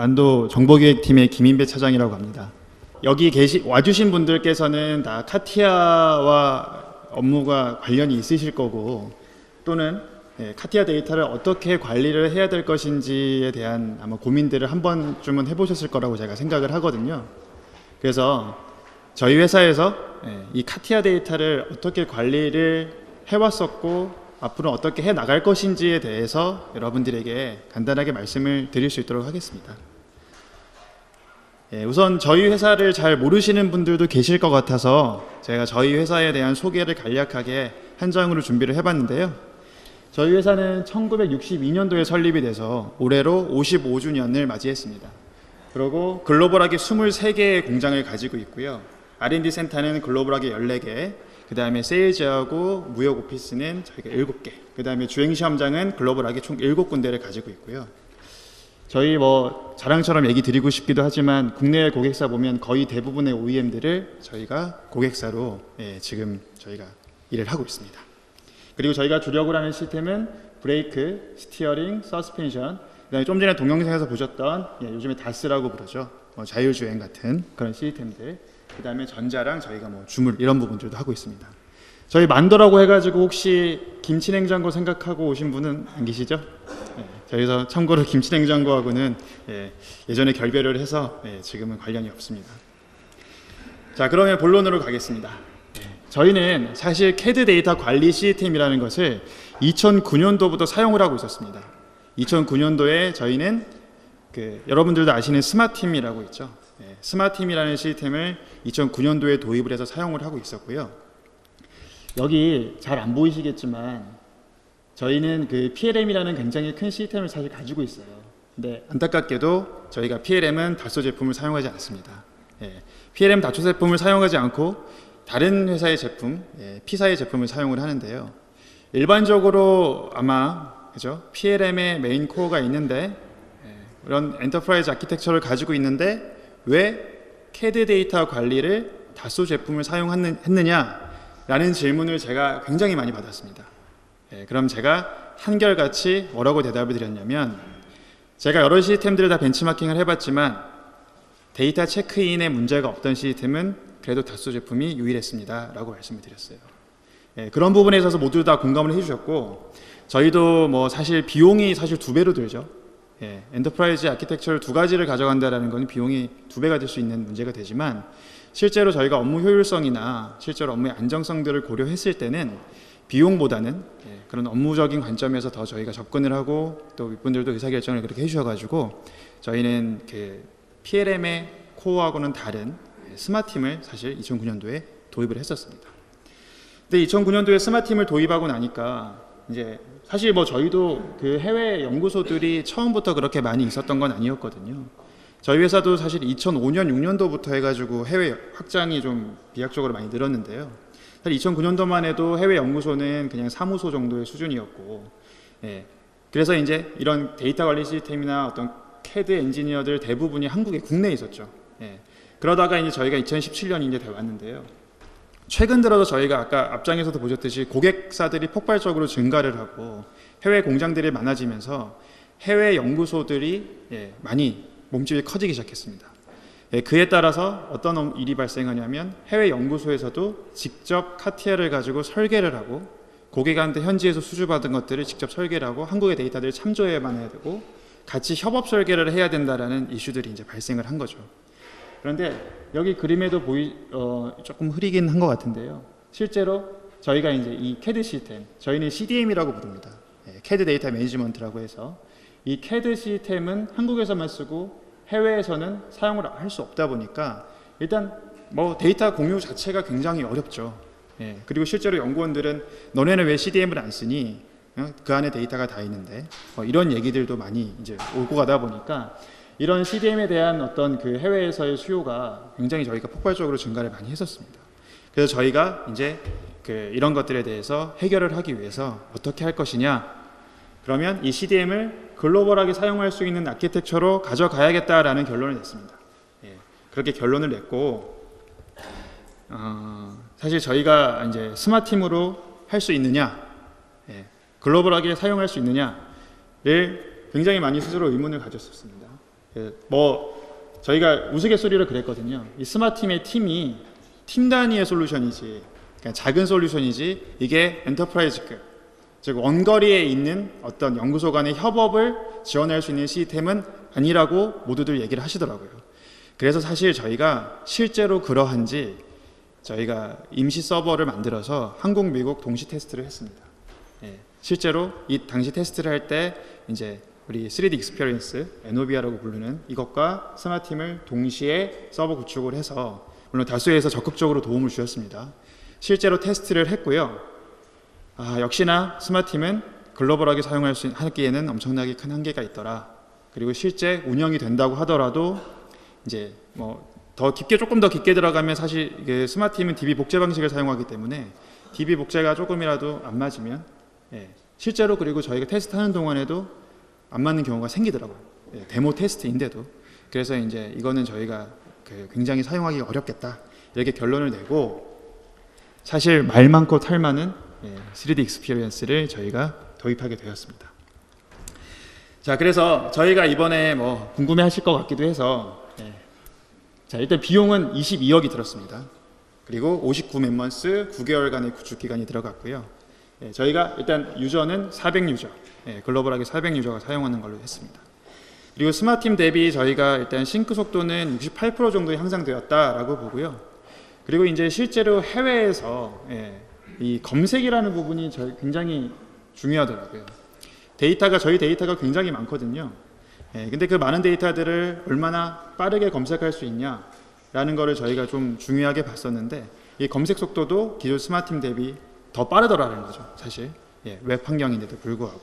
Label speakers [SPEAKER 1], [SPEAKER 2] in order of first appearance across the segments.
[SPEAKER 1] 만도 정보기획팀의 김인배 차장이라고 합니다. 여기 계시 와주신 분들께서는 다 카티아와 업무가 관련이 있으실 거고 또는 예, 카티아 데이터를 어떻게 관리를 해야 될 것인지에 대한 아마 고민들을 한 번쯤은 해보셨을 거라고 제가 생각을 하거든요. 그래서 저희 회사에서 예, 이 카티아 데이터를 어떻게 관리를 해왔었고 앞으로 어떻게 해 나갈 것인지에 대해서 여러분들에게 간단하게 말씀을 드릴 수 있도록 하겠습니다. 예, 우선 저희 회사를 잘 모르시는 분들도 계실 것 같아서 제가 저희 회사에 대한 소개를 간략하게 한 장으로 준비를 해봤는데요. 저희 회사는 1962년도에 설립이 돼서 올해로 55주년을 맞이했습니다. 그리고 글로벌하게 23개의 공장을 가지고 있고요. R&D 센터는 글로벌하게 14개, 그 다음에 세일즈하고 무역 오피스는 저희가 7개, 그 다음에 주행 시험장은 글로벌하게 총 7군데를 가지고 있고요. 저희 뭐 자랑처럼 얘기 드리고 싶기도 하지만 국내 고객사 보면 거의 대부분의 OEM들을 저희가 고객사로 예, 지금 저희가 일을 하고 있습니다. 그리고 저희가 주력을 하는 시스템은 브레이크, 스티어링, 서스펜션, 그다음에 좀 전에 동영상에서 보셨던 예, 요즘에 다스라고 부르죠. 뭐 자율주행 같은 그런 시스템들. 그 다음에 전자랑 저희가 뭐 주물 이런 부분들도 하고 있습니다. 저희 만도라고 해가지고 혹시 김치냉장고 생각하고 오신 분은 안 계시죠? 예, 저희서 참고로 김치냉장고하고는 예, 예전에 결별을 해서 예, 지금은 관련이 없습니다. 자 그러면 본론으로 가겠습니다. 예, 저희는 사실 캐드 데이터 관리 시스템이라는 것을 2009년도부터 사용을 하고 있었습니다. 2009년도에 저희는 그 여러분들도 아시는 스마팀이라고 있죠. 예, 스마팀이라는 시스템을 2009년도에 도입을 해서 사용을 하고 있었고요. 여기 잘 안 보이시겠지만 저희는 그 PLM이라는 굉장히 큰 시스템을 사실 가지고 있어요. 근데 안타깝게도 저희가 PLM은 다소 제품을 사용하지 않습니다. 예, PLM 다초 제품을 사용하지 않고 다른 회사의 제품, 예, P사의 제품을 사용을 하는데요. 일반적으로 아마 그죠? PLM의 메인 코어가 있는데 예, 그런 엔터프라이즈 아키텍처를 가지고 있는데 왜 CAD 데이터 관리를 다소 제품을 사용했느냐라는 질문을 제가 굉장히 많이 받았습니다. 예, 그럼 제가 한결같이 뭐라고 대답을 드렸냐면 제가 여러 시스템들을 다 벤치마킹을 해봤지만 데이터 체크인에 문제가 없던 시스템은 그래도 다소 제품이 유일했습니다 라고 말씀을 드렸어요. 예, 그런 부분에 있어서 모두 다 공감을 해주셨고 저희도 뭐 사실 비용이 사실 두 배로 들죠. 예, 엔터프라이즈 아키텍처를 두 가지를 가져간다라는 건 비용이 두 배가 될 수 있는 문제가 되지만 실제로 저희가 업무 효율성이나 실제로 업무의 안정성들을 고려했을 때는 비용보다는 예, 그런 업무적인 관점에서 더 저희가 접근을 하고 또 윗분들도 의사결정을 그렇게 해주셔가지고 저희는 그 PLM의 코어하고는 다른 스마팀을 사실 2009년도에 도입을 했었습니다. 근데 2009년도에 스마팀을 도입하고 나니까 이제 사실 뭐 저희도 그 해외 연구소들이 처음부터 그렇게 많이 있었던 건 아니었거든요. 저희 회사도 사실 2005년 6년도부터 해가지고 해외 확장이 좀 비약적으로 많이 늘었는데요. 사실 2009년도만 해도 해외 연구소는 그냥 사무소 정도의 수준이었고, 예. 그래서 이제 이런 데이터 관리 시스템이나 어떤 CAD 엔지니어들 대부분이 한국에 국내에 있었죠. 예. 그러다가 이제 저희가 2017년 이제 돼 왔는데요. 최근 들어서 저희가 아까 앞장에서도 보셨듯이 고객사들이 폭발적으로 증가를 하고 해외 공장들이 많아지면서 해외 연구소들이 예, 많이 몸집이 커지기 시작했습니다. 예, 그에 따라서 어떤 일이 발생하냐면 해외 연구소에서도 직접 카티아를 가지고 설계를 하고 고객한테 현지에서 수주받은 것들을 직접 설계를 하고 한국의 데이터들을 참조해야만 해야 되고 같이 협업 설계를 해야 된다라는 이슈들이 이제 발생을 한 거죠. 그런데 여기 그림에도 보이 어, 조금 흐리긴 한 것 같은데요. 실제로 저희가 이제 이 CAD 시스템, 저희는 CDM이라고 부릅니다. 예, CAD 데이터 매니지먼트라고 해서 이 CAD 시스템은 한국에서만 쓰고 해외에서는 사용을 할 수 없다 보니까 일단 뭐 데이터 공유 자체가 굉장히 어렵죠. 예, 그리고 실제로 연구원들은 너네는 왜 CDM을 안 쓰니? 어? 그 안에 데이터가 다 있는데 어, 이런 얘기들도 많이 이제 오고 가다 보니까 이런 CDM에 대한 어떤 그 해외에서의 수요가 굉장히 저희가 폭발적으로 증가를 많이 했었습니다. 그래서 저희가 이제 그 이런 것들에 대해서 해결을 하기 위해서 어떻게 할 것이냐? 그러면 이 CDM을 글로벌하게 사용할 수 있는 아키텍처로 가져가야겠다라는 결론을 냈습니다. 예, 그렇게 결론을 냈고 어, 사실 저희가 이제 스마트팀으로 할 수 있느냐, 예, 글로벌하게 사용할 수 있느냐를 굉장히 많이 스스로 의문을 가졌었습니다. 그뭐 저희가 우스갯소리로 그랬거든요. 이 스마트팀의 팀이 팀 단위의 솔루션이지, 그러니까 작은 솔루션이지 이게 엔터프라이즈급, 즉 원거리에 있는 어떤 연구소 간의 협업을 지원할 수 있는 시스템은 아니라고 모두들 얘기를 하시더라고요. 그래서 사실 저희가 실제로 그러한지 저희가 임시 서버를 만들어서 한국, 미국 동시 테스트를 했습니다. 예, 실제로 이 당시 테스트를 할 때 이제 우리 3D 익스피리언스, 에노비아라고 부르는 이것과 스마트팀을 동시에 서버 구축을 해서 물론 다수에서 적극적으로 도움을 주셨습니다. 실제로 테스트를 했고요. 아, 역시나 스마트팀은 글로벌하게 사용할 수 하기에는 엄청나게 큰 한계가 있더라. 그리고 실제 운영이 된다고 하더라도 이제 뭐 더 깊게 조금 더 깊게 들어가면 사실 이게 스마트팀은 DB 복제 방식을 사용하기 때문에 DB 복제가 조금이라도 안 맞으면 예, 실제로 그리고 저희가 테스트하는 동안에도 안 맞는 경우가 생기더라고요. 예, 데모 테스트인데도 그래서 이제 이거는 저희가 그 굉장히 사용하기 어렵겠다 이렇게 결론을 내고 사실 말 많고 탈 많은 예, 3D 익스피리언스를 저희가 도입하게 되었습니다. 자, 그래서 저희가 이번에 뭐 궁금해 하실 것 같기도 해서 예. 자 일단 비용은 22억이 들었습니다. 그리고 59 멤버스 9개월간의 구축 기간이 들어갔고요. 예, 저희가 일단 유저는 400 유저, 예, 글로벌하게 400 유저가 사용하는 걸로 했습니다. 그리고 스마트팀 대비 저희가 일단 싱크 속도는 68% 정도 향상되었다라고 보고요. 그리고 이제 실제로 해외에서 예, 이 검색이라는 부분이 굉장히 중요하더라고요. 데이터가 저희 데이터가 굉장히 많거든요. 예, 근데 그 많은 데이터들을 얼마나 빠르게 검색할 수 있냐라는 거를 저희가 좀 중요하게 봤었는데 이 검색 속도도 기존 스마트팀 대비 더 빠르더라는 거죠, 사실. 예, 웹 환경인데도 불구하고.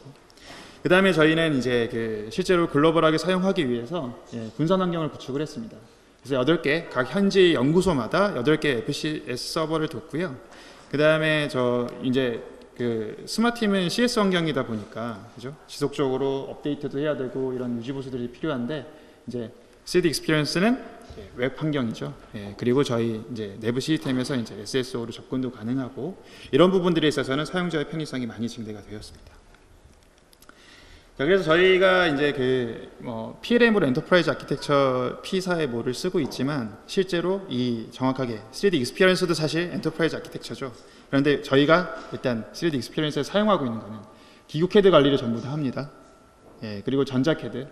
[SPEAKER 1] 그 다음에 저희는 이제 그 실제로 글로벌하게 사용하기 위해서 예, 분산 환경을 구축을 했습니다. 그래서 8개, 각 현지 연구소마다 8개 FCS 서버를 뒀고요. 그 다음에 저 이제 그 스마트팀은 CS 환경이다 보니까 그죠? 지속적으로 업데이트도 해야 되고 이런 유지 보수들이 필요한데 이제 3D 익스피리언스는 예, 웹 환경이죠. 예, 그리고 저희 이제 내부 시스템에서 이제 SSO로 접근도 가능하고 이런 부분들에 있어서는 사용자의 편의성이 많이 증대가 되었습니다. 자, 그래서 저희가 이제 그뭐 PLM으로 엔터프라이즈 아키텍처 P4의 뭐를 쓰고 있지만 실제로 이 정확하게 3D 익스피리언스도 사실 엔터프라이즈 아키텍처죠. 그런데 저희가 일단 3D 익스피리언스를 사용하고 있는 거는 기구 캐드 관리를 전부 다 합니다. 예, 그리고 전자 캐드.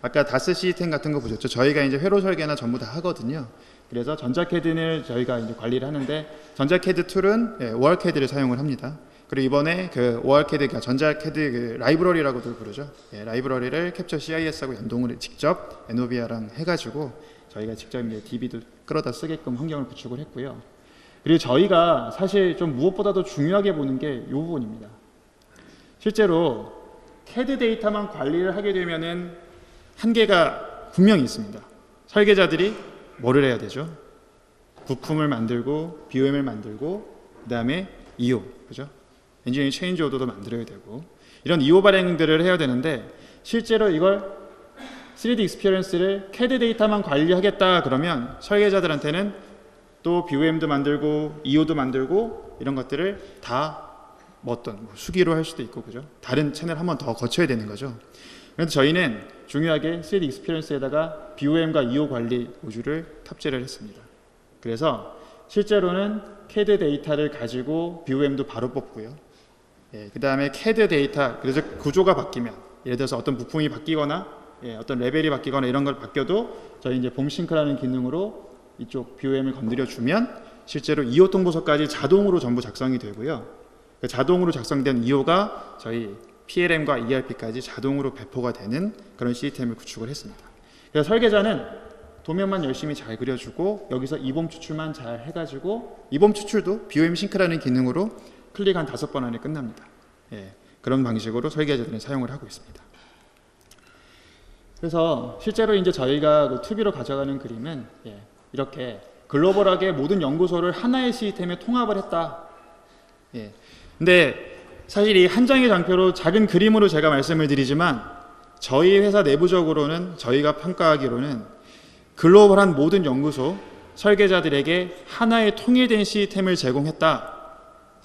[SPEAKER 1] 아까 다스 시스템 같은 거 보셨죠? 저희가 이제 회로 설계나 전부 다 하거든요. 그래서 전자 캐드를 저희가 이제 관리를 하는데 전자 캐드 툴은 예, OR 캐드를 사용을 합니다. 그리고 이번에 그 OR 캐드가 전자 캐드 그 라이브러리라고도 부르죠. 예, 라이브러리를 캡처 CIS하고 연동을 직접 에노비아랑 해가지고 저희가 직접 이제 DB도 끌어다 쓰게끔 환경을 구축을 했고요. 그리고 저희가 사실 좀 무엇보다도 중요하게 보는 게 이 부분입니다. 실제로 캐드 데이터만 관리를 하게 되면은 한계가 분명히 있습니다. 설계자들이 뭐를 해야 되죠? 부품을 만들고 BOM을 만들고 그다음에 EO 그죠? 엔지니어링 체인지 오더도 만들어야 되고 이런 EO 발행들을 해야 되는데 실제로 이걸 3D 익스피리언스를 CAD 데이터만 관리하겠다 그러면 설계자들한테는 또 BOM도 만들고 EO도 만들고 이런 것들을 다뭐 어떤 뭐 수기로 할 수도 있고 그죠? 다른 채널 한 번 더 거쳐야 되는 거죠. 그래서 저희는 중요하게 3D 익스피리언스에다가 BOM과 EO 관리 모듈을 탑재를 했습니다. 그래서 실제로는 CAD 데이터를 가지고 BOM도 바로 뽑고요. 예, 그 다음에 CAD 데이터, 그래서 구조가 바뀌면 예를 들어서 어떤 부품이 바뀌거나 예, 어떤 레벨이 바뀌거나 이런 걸 바뀌어도 저희 이제 봄싱크라는 기능으로 이쪽 BOM을 건드려 주면 실제로 EO 통보서까지 자동으로 전부 작성이 되고요. 그 자동으로 작성된 EO가 저희 PLM과 ERP까지 자동으로 배포가 되는 그런 시스템을 구축을 했습니다. 그래서 설계자는 도면만 열심히 잘 그려주고 여기서 이범 추출만 잘 해가지고 이범 추출도 BOM 싱크라는 기능으로 클릭 한 다섯 번 안에 끝납니다. 예, 그런 방식으로 설계자들은 사용을 하고 있습니다. 그래서 실제로 이제 저희가 그 투비로 가져가는 그림은 예, 이렇게 글로벌하게 모든 연구소를 하나의 시스템에 통합을 했다. 예. 근데 사실 이 한 장의 장표로 작은 그림으로 제가 말씀을 드리지만 저희 회사 내부적으로는 저희가 평가하기로는 글로벌한 모든 연구소 설계자들에게 하나의 통일된 시스템을 제공했다.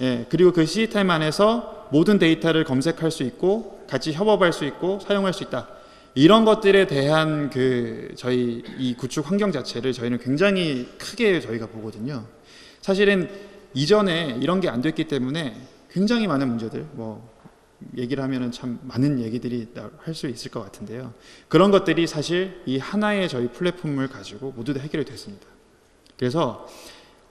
[SPEAKER 1] 예, 그리고 그 시스템 안에서 모든 데이터를 검색할 수 있고 같이 협업할 수 있고 사용할 수 있다. 이런 것들에 대한 그 저희 이 구축 환경 자체를 저희는 굉장히 크게 저희가 보거든요. 사실은 이전에 이런 게 안 됐기 때문에 굉장히 많은 문제들 뭐 얘기를 하면은 참 많은 얘기들이 할 수 있을 것 같은데요. 그런 것들이 사실 이 하나의 저희 플랫폼을 가지고 모두 다 해결이 됐습니다. 그래서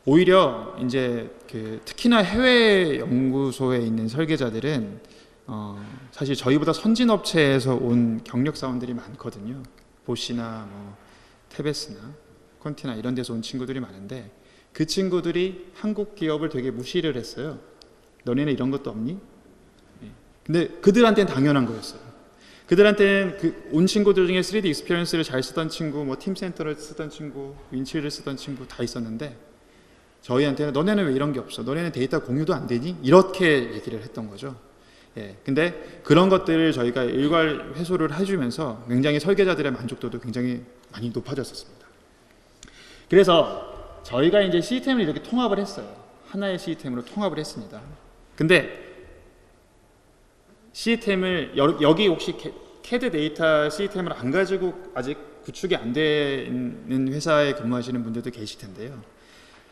[SPEAKER 1] 오히려 이제 그 특히나 해외 연구소에 있는 설계자들은 어 사실 저희보다 선진 업체에서 온 경력 사원들이 많거든요. 보시나 뭐 테베스나 콘티나 이런 데서 온 친구들이 많은데 그 친구들이 한국 기업을 되게 무시를 했어요. 너네는 이런 것도 없니? 예. 근데 그들한테는 당연한 거였어요. 그들한테는 그 온 친구들 중에 3D 익스피리언스를 잘 쓰던 친구, 뭐 팀센터를 쓰던 친구, 윈칠을 쓰던 친구 다 있었는데 저희한테는 너네는 왜 이런 게 없어? 너네는 데이터 공유도 안 되니? 이렇게 얘기를 했던 거죠. 예. 근데 그런 것들을 저희가 일괄 회수를 해주면서 굉장히 설계자들의 만족도도 굉장히 많이 높아졌었습니다. 그래서 저희가 이제 시스템을 이렇게 통합을 했어요. 하나의 시스템으로 통합을 했습니다. 근데 시스템을 여, 여기 혹시 캐, 캐드 데이터 시스템을 안 가지고 아직 구축이 안 되는 회사에 근무하시는 분들도 계실 텐데요.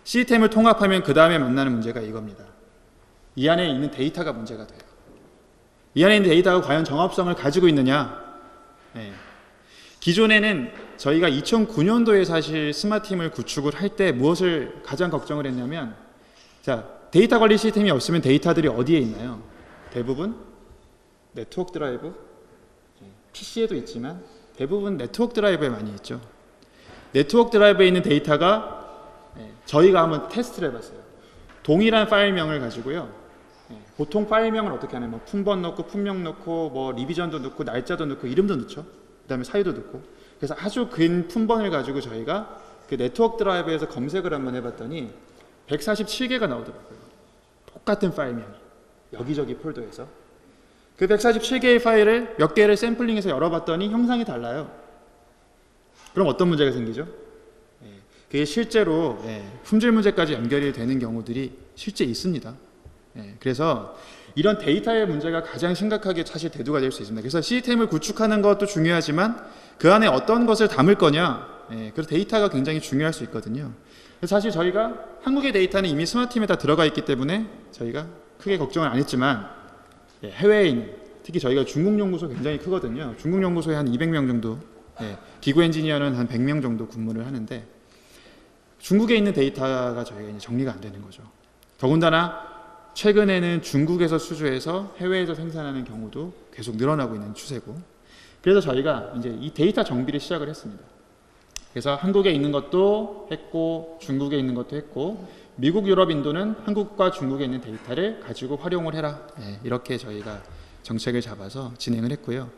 [SPEAKER 1] 시스템을 통합하면 그 다음에 만나는 문제가 이겁니다. 이 안에 있는 데이터가 문제가 돼요. 이 안에 있는 데이터가 과연 정합성을 가지고 있느냐? 네. 기존에는 저희가 2009년도에 사실 스마트팀을 구축을 할 때 무엇을 가장 걱정을 했냐면 자 데이터 관리 시스템이 없으면 데이터들이 어디에 있나요? 대부분 네트워크 드라이브, PC에도 있지만 대부분 네트워크 드라이브에 많이 있죠. 네트워크 드라이브에 있는 데이터가 예, 저희가 한번 테스트를 해봤어요. 동일한 파일명을 가지고요. 예, 보통 파일명을 어떻게 하냐면 뭐 품번 넣고 품명 넣고 뭐 리비전도 넣고 날짜도 넣고 이름도 넣죠. 그 다음에 사유도 넣고. 그래서 아주 긴 품번을 가지고 저희가 그 네트워크 드라이브에서 검색을 한번 해봤더니 147개가 나오더라고요. 똑같은 파일명이 여기저기 폴더에서 그 147개의 파일을 몇 개를 샘플링해서 열어봤더니 형상이 달라요. 그럼 어떤 문제가 생기죠? 예, 그게 실제로 예, 품질 문제까지 연결이 되는 경우들이 실제 있습니다. 예, 그래서 이런 데이터의 문제가 가장 심각하게 사실 대두가 될 수 있습니다. 그래서 시스템을 구축하는 것도 중요하지만 그 안에 어떤 것을 담을 거냐, 그 데이터가 굉장히 중요할 수 있거든요. 사실 저희가 한국의 데이터는 이미 스마트팀에 다 들어가 있기 때문에 저희가 크게 걱정을 안 했지만 예, 있는 특히 저희가 중국 연구소 굉장히 크거든요. 중국 연구소에 한 200명 정도, 예, 기구 엔지니어는 한 100명 정도 근무를 하는데 중국에 있는 데이터가 저희가 정리가 안 되는 거죠. 더군다나 최근에는 중국에서 수주해서 해외에서 생산하는 경우도 계속 늘어나고 있는 추세고 그래서 저희가 이제 이 데이터 정비를 시작을 했습니다. 그래서 한국에 있는 것도 했고 중국에 있는 것도 했고 미국, 유럽, 인도는 한국과 중국에 있는 데이터를 가지고 활용을 해라. 네, 이렇게 저희가 정책을 잡아서 진행을 했고요.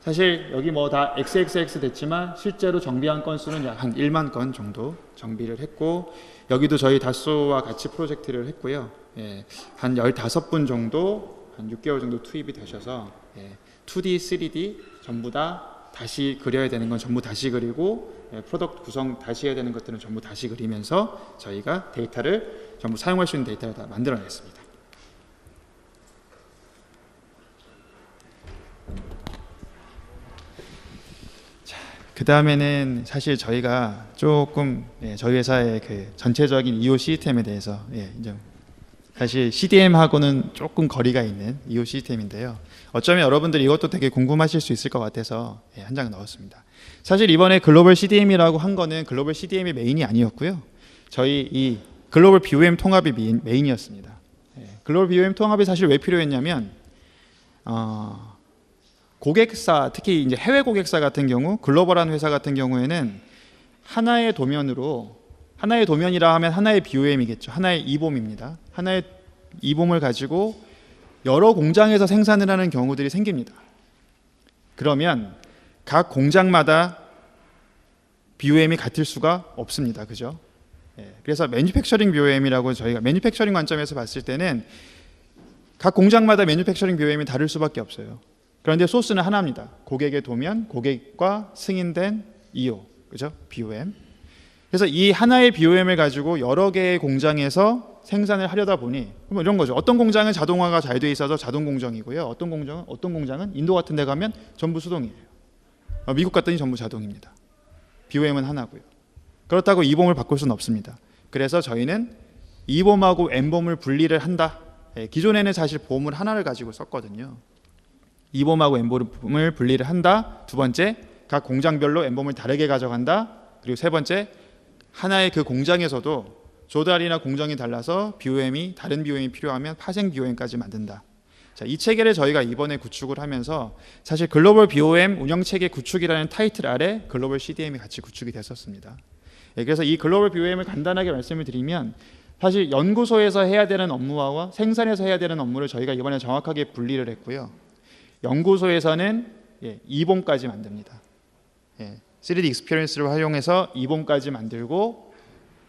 [SPEAKER 1] 사실 여기 뭐 다 XXX 됐지만 실제로 정비한 건수는 약 한 1만 건 정도 정비를 했고 여기도 저희 다소와 같이 프로젝트를 했고요. 예, 한 15분 정도 한 6개월 정도 투입이 되셔서 예, 2D, 3D 전부 다 다시 그려야 되는 건 전부 다시 그리고 예, 프로덕트 구성 다시 해야 되는 것들은 전부 다시 그리면서 저희가 데이터를 전부 사용할 수 있는 데이터를 다 만들어냈습니다. 그 다음에는 사실 저희가 조금 예, 저희 회사의 그 전체적인 EO 시스템에 대해서 예, 이제 사실 CDM하고는 조금 거리가 있는 EO 시스템인데요. 어쩌면 여러분들 이것도 되게 궁금하실 수 있을 것 같아서 예, 한장 넣었습니다. 사실 이번에 글로벌 CDM이라고 한 거는 글로벌 CDM이 메인이 아니었고요. 저희 이 글로벌 BOM 통합이 메인, 이었습니다 예, 글로벌 BOM 통합이 사실 왜 필요했냐면 어, 고객사 특히 이제 해외 고객사 같은 경우 글로벌한 회사 같은 경우에는 하나의 도면으로 하나의 도면이라 하면 하나의 BOM이겠죠. 하나의 이봄입니다. 하나의 이봄을 가지고 여러 공장에서 생산을 하는 경우들이 생깁니다. 그러면 각 공장마다 BOM이 같을 수가 없습니다. 그죠? 예, 그래서 매뉴팩처링 BOM이라고 저희가 매뉴팩처링 관점에서 봤을 때는 각 공장마다 매뉴팩처링 BOM이 다를 수밖에 없어요. 그런데 소스는 하나입니다. 고객의 도면, 고객과 승인된 EO, 그죠? BOM. 그래서 이 하나의 BOM을 가지고 여러 개의 공장에서 생산을 하려다 보니 뭐 이런 거죠. 어떤 공장은 자동화가 잘 돼 있어서 자동 공정이고요. 어떤 공장은 어떤 공장은 인도 같은 데 가면 전부 수동이에요. 어, 미국 갔더니 전부 자동입니다. BOM은 하나고요. 그렇다고 이봄을 바꿀 수는 없습니다. 그래서 저희는 이봄하고 N봄을 분리를 한다. 예, 기존에는 사실 보험을 하나를 가지고 썼거든요. 이봄하고 N봄을 분리를 한다. 두 번째, 각 공장별로 N봄을 다르게 가져간다. 그리고 세 번째, 하나의 그 공장에서도 조달이나 공정이 달라서 BOM이 다른 BOM이 필요하면 파생 BOM까지 만든다. 자, 이 체계를 저희가 이번에 구축을 하면서 사실 글로벌 BOM 운영 체계 구축이라는 타이틀 아래 글로벌 CDM이 같이 구축이 됐었습니다. 예, 그래서 이 글로벌 BOM을 간단하게 말씀을 드리면 사실 연구소에서 해야 되는 업무와 생산에서 해야 되는 업무를 저희가 이번에 정확하게 분리를 했고요. 연구소에서는 예, 2봉까지 만듭니다. 예, 3D 익스피리언스를 활용해서 2봉까지 만들고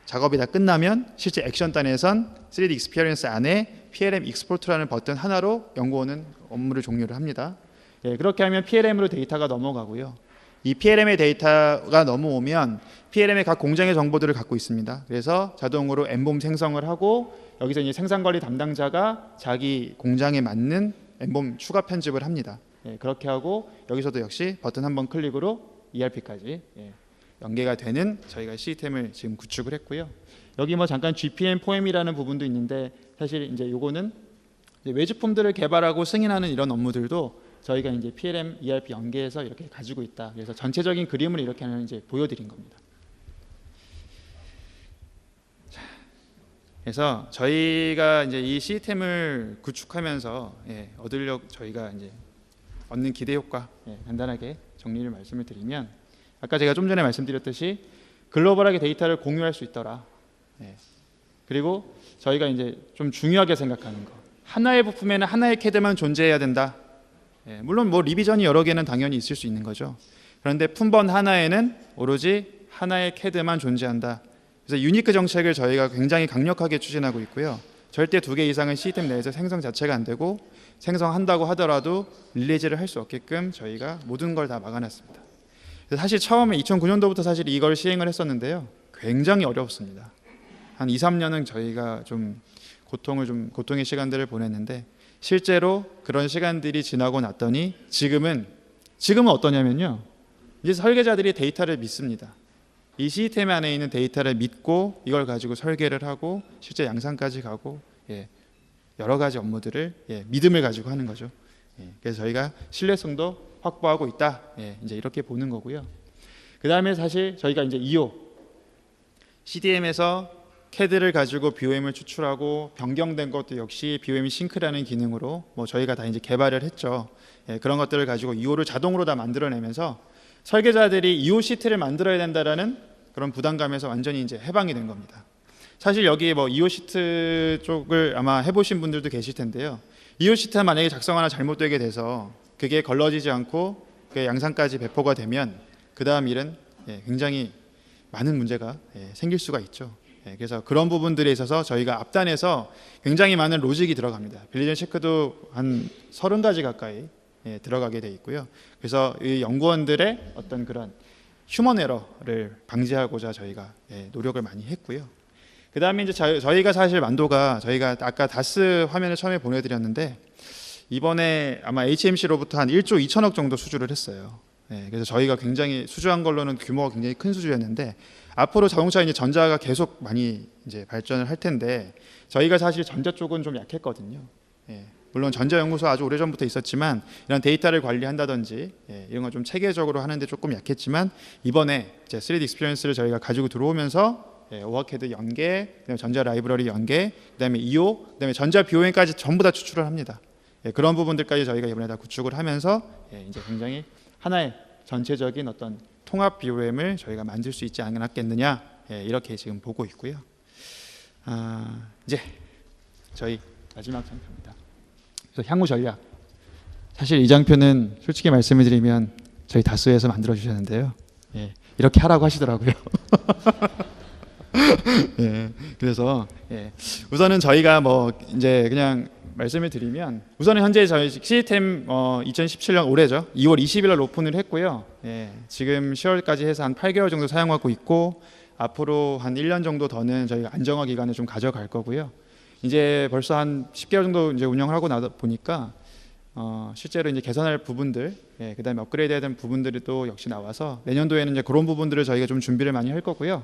[SPEAKER 1] 작업이 다 끝나면 실제 액션단에선 3D 익스피리언스 안에 PLM 익스포트라는 버튼 하나로 연구원은 업무를 종료를 합니다. 예, 그렇게 하면 PLM으로 데이터가 넘어가고요. 이 PLM의 데이터가 넘어오면 PLM의 각 공장의 정보들을 갖고 있습니다. 그래서 자동으로 엠봄 생성을 하고 여기서 이제 생산 관리 담당자가 자기 공장에 맞는 엠봄 추가 편집을 합니다. 예, 그렇게 하고 여기서도 역시 버튼 한 번 클릭으로 ERP까지 예, 연계가 되는 저희가 시스템을 지금 구축을 했고요. 여기 뭐 잠깐 GPM 포엠이라는 부분도 있는데 사실 이제 요거는 이제 외주품들을 개발하고 승인하는 이런 업무들도 저희가 이제 PLM, ERP 연계해서 이렇게 가지고 있다. 그래서 전체적인 그림을 이렇게 하는 이제 보여드린 겁니다. 자, 그래서 저희가 이제 이 시스템을 구축하면서 예, 얻으려 저희가 이제 얻는 기대 효과 예, 간단하게 정리를 말씀을 드리면 아까 제가 좀 전에 말씀드렸듯이 글로벌하게 데이터를 공유할 수 있더라. 예. 그리고 저희가 이제 좀 중요하게 생각하는 거 하나의 부품에는 하나의 캐드만 존재해야 된다. 예, 물론 뭐 리비전이 여러 개는 당연히 있을 수 있는 거죠. 그런데 품번 하나에는 오로지 하나의 캐드만 존재한다. 그래서 유니크 정책을 저희가 굉장히 강력하게 추진하고 있고요. 절대 두 개 이상은 시스템 내에서 생성 자체가 안 되고 생성한다고 하더라도 릴리즈를 할 수 없게끔 저희가 모든 걸 다 막아놨습니다. 사실 처음에 2009년도부터 사실 이걸 시행을 했었는데요. 굉장히 어렵습니다. 한 2, 3년은 저희가 좀 고통을 좀 고통의 시간들을 보냈는데 실제로 그런 시간들이 지나고 났더니 지금은 지금은 어떠냐면요. 이제 설계자들이 데이터를 믿습니다. 이 시스템 안에 있는 데이터를 믿고 이걸 가지고 설계를 하고 실제 양산까지 가고 예, 여러 가지 업무들을 예, 믿음을 가지고 하는 거죠. 예, 그래서 저희가 신뢰성도 확보하고 있다. 예, 이제 이렇게 보는 거고요. 그 다음에 사실 저희가 이제 2호 CDM에서 CAD를 가지고 BOM을 추출하고 변경된 것도 역시 BOM 싱크라는 기능으로 뭐 저희가 다 이제 개발을 했죠. 예, 그런 것들을 가지고 2호를 자동으로 다 만들어내면서 설계자들이 2호 시트를 만들어야 된다라는 그런 부담감에서 완전히 이제 해방이 된 겁니다. 사실 여기 뭐 2호 시트 쪽을 아마 해보신 분들도 계실 텐데요. 2호 시트 만약에 작성 하나 잘못되게 돼서 그게 걸러지지 않고 그 양산까지 배포가 되면 그 다음 일은 예, 굉장히 많은 문제가 예, 생길 수가 있죠. 예, 그래서 그런 부분들에 있어서 저희가 앞단에서 굉장히 많은 로직이 들어갑니다. 빌리전 체크도 한 30가지 가까이 예, 들어가게 돼 있고요. 그래서 이 연구원들의 어떤 그런 휴먼 에러를 방지하고자 저희가 예, 노력을 많이 했고요. 그 다음에 이제 저- 저희가 사실 만도가 저희가 아까 다스 화면을 처음에 보내드렸는데 이번에 아마 HMC로부터 한 1조 2천억 정도 수주를 했어요. 예, 그래서 저희가 굉장히 수주한 걸로는 규모가 굉장히 큰 수주였는데 앞으로 자동차 이제 전자가 계속 많이 이제 발전을 할 텐데 저희가 사실 전자 쪽은 좀 약했거든요. 예, 물론 전자연구소 아주 오래 전부터 있었지만 이런 데이터를 관리한다든지 예, 이런 거좀 체계적으로 하는데 조금 약했지만 이번에 이제 3D 익스피리언스를 저희가 가지고 들어오면서 예, 오화캐드 연계, 그다음에 전자 라이브러리 연계, 그다음에 EO, 그다음에 전자 BOM까지 전부 다 추출을 합니다. 예, 그런 부분들까지 저희가 이번에 다 구축을 하면서 예, 이제 굉장히 하나의 전체적인 어떤 통합 BOM을 저희가 만들 수 있지 않았겠느냐 예, 이렇게 지금 보고 있고요. 아, 이제 저희 마지막 장표입니다. 그래서 향후 전략. 사실 이 장표는 솔직히 말씀을 드리면 저희 다수에서 만들어 주셨는데요. 예, 이렇게 하라고 하시더라고요. 예, 그래서 예, 우선은 저희가 뭐 이제 그냥 말씀을 드리면 우선은 현재 저희 시스템 어, 2017년 올해죠 2월 20일 날 오픈을 했고요. 예, 지금 10월까지 해서 한 8개월 정도 사용하고 있고 앞으로 한 1년 정도 더는 저희가 안정화 기간을 좀 가져갈 거고요. 이제 벌써 한 10개월 정도 이제 운영을 하고 나다 보니까 어, 실제로 이제 개선할 부분들, 예, 그다음에 업그레이드해야 되는 부분들이 또 역시 나와서 내년도에는 이제 그런 부분들을 저희가 좀 준비를 많이 할 거고요.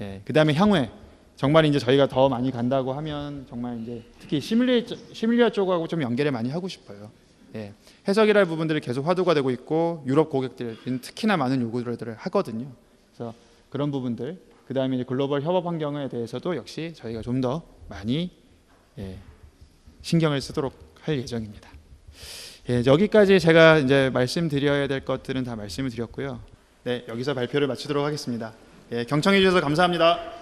[SPEAKER 1] 예, 그다음에 향후에 정말 이제 저희가 더 많이 간다고 하면 정말 이제 특히 시뮬레이 시뮬리아 쪽하고 좀 연계를 많이 하고 싶어요. 예, 해석이랄 부분들이 계속 화두가 되고 있고 유럽 고객들은 특히나 많은 요구들을 하거든요. 그래서 그런 부분들, 그다음에 이제 글로벌 협업 환경에 대해서도 역시 저희가 좀 더 많이 예, 신경을 쓰도록 할 예정입니다. 예, 여기까지 제가 이제 말씀드려야 될 것들은 다 말씀을 드렸고요. 네, 여기서 발표를 마치도록 하겠습니다. 예, 경청해 주셔서 감사합니다.